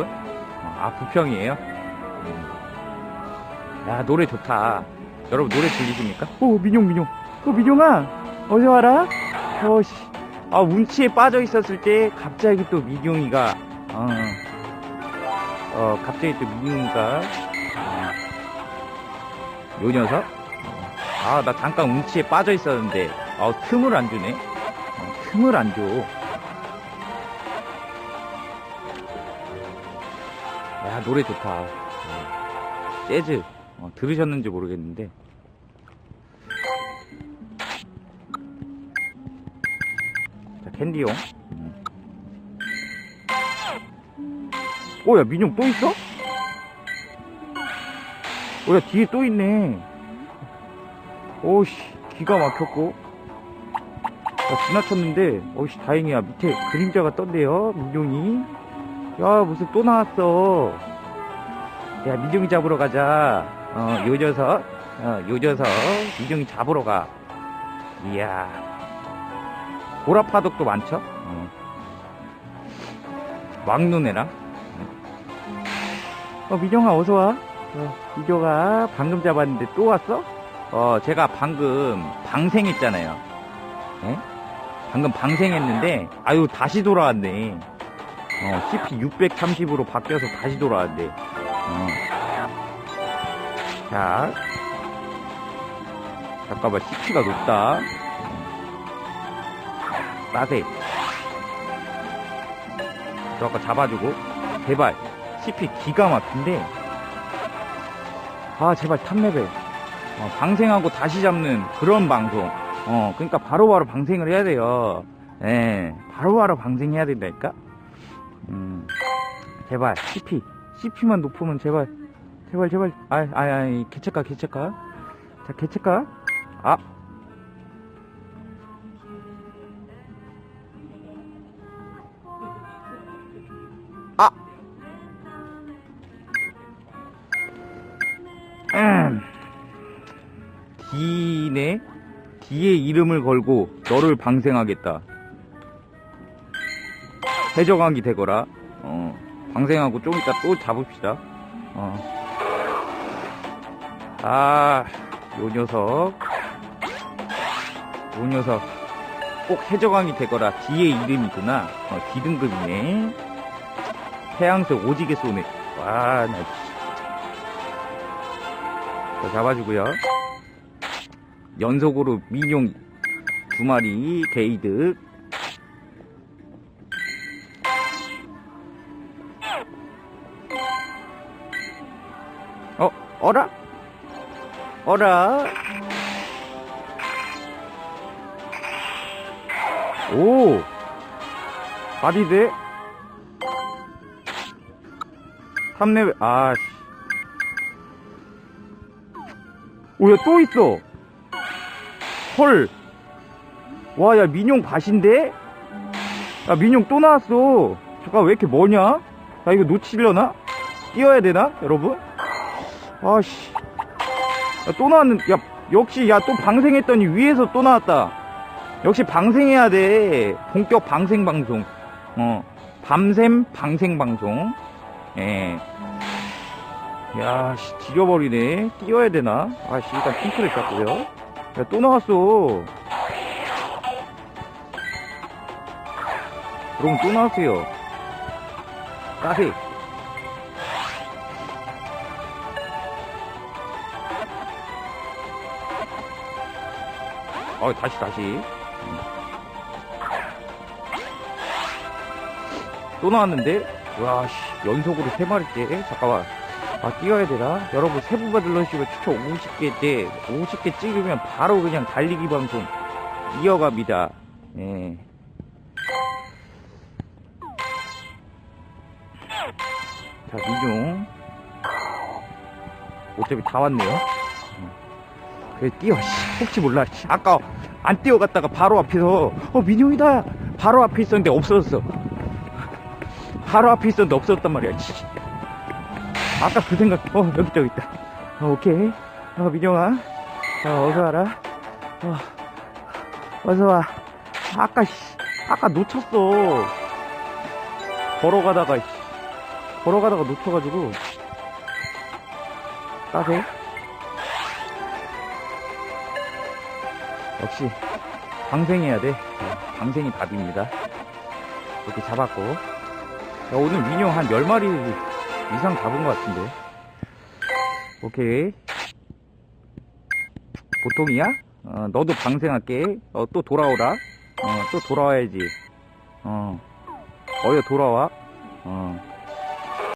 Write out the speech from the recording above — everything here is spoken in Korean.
어, 아 부평이에요? 음. 야 노래 좋다. 여러분 노래 들리십니까? 오 민용 민용. 어 민용아 어서 와라. 어씨. 아 운치에 빠져 있었을 때 갑자기 또 민용이가 어, 어 갑자기 또 민용이가 어, 요 녀석? 아 나 잠깐 운치에 빠져 있었는데 아 틈을 안 주네. 어, 틈을 안줘 야 노래 좋다. 어, 재즈. 어, 들으셨는지 모르겠는데. 자 캔디용. 음. 오야 민용 또 있어? 오야 뒤에 또 있네. 오씨 기가 막혔고. 나 지나쳤는데 어씨 다행이야. 밑에 그림자가 떴네요 민용이 야 무슨 또 나왔어? 야 민종이 잡으러 가자. 어 요 녀석. 어 요 녀석. 민종이 잡으러 가. 이야. 보라파덕도 많죠? 어. 왕눈에랑 어 민종아 어서와. 어, 민종아 방금 잡았는데 또 왔어? 어 제가 방금 방생했잖아요. 예? 방금 방생했는데 아유 다시 돌아왔네 어, CP 630으로 바뀌어서 다시 돌아왔는데. 어. 자. 잠깐만, CP가 높다. 어. 따세. 저 아까 잡아주고. 제발. CP 기가 막힌데. 아, 제발 탑레벨. 어, 방생하고 다시 잡는 그런 방송. 어, 그러니까 바로바로 방생을 해야 돼요. 예, 바로바로 방생해야 된다니까? 음, 제발 CP CP만 높으면 제발. 제발 제발. 아이 아이 아이 개체가 개체가. 자 개체가. 아. 아! 음. D네. D의 이름을 걸고 너를 방생하겠다 해적왕이 되거라. 어, 방생하고 좀 이따 또 잡읍시다. 어. 아, 요 녀석. 요 녀석. 꼭 해적왕이 되거라. 뒤에 이름이구나. 어, D등급이네. 태양색 오지게 쏘네. 와, 나, 씨. 자, 잡아주고요. 연속으로 민용 두 마리 게이드 어, 어라? 어라? 오! 바디데? 3레벨, 아, 씨. 오, 야, 또 있어! 헐! 와, 야, 민용 밭인데? 야, 민용 또 나왔어! 잠깐, 왜 이렇게 뭐냐? 야, 이거 놓치려나? 뛰어야 되나? 여러분? 아씨. 야, 또 나왔는, 야, 역시, 야, 또 방생했더니 위에서 또 나왔다. 역시 방생해야 돼. 본격 방생 방송. 어, 밤샘 방생 방송. 예. 야, 씨, 지려버리네. 뛰어야 되나? 아씨, 일단 핑크를 깎고요. 야, 또 나왔어. 그럼 또 나왔어요. 까세. 어, 다시, 다시. 또 나왔는데? 와, 씨, 연속으로 세 마리째? 잠깐만. 아, 뛰어야 되나? 여러분, 세부 받으러시면 추천 50개 때, 50개 찍으면 바로 그냥 달리기 방송 이어갑니다. 예. 자, 민중. 어차피 다 왔네요. 뛰어? 씨, 혹시 몰라. 씨. 아까 안 뛰어갔다가 바로 앞에서 어 민용이다! 바로 앞에 있었는데 없어졌어. 바로 앞에 있었는데 없어졌단 말이야 씨. 아까 그 생각 어 여기 저기 있다. 어, 오케이. 어 민용아. 어, 어서 와라. 어, 어서 와. 아까 씨, 아까 놓쳤어. 걸어가다가 씨. 걸어가다가 놓쳐가지고. 따세 역시 방생해야 돼. 방생이 답입니다. 이렇게 잡았고. 야, 오늘 민용 한 10마리 이상 잡은 것 같은데. 오케이. 보통이야? 어, 너도 방생할게. 어, 또 돌아오라. 어, 또 돌아와야지. 어, 어여 돌아와. 어.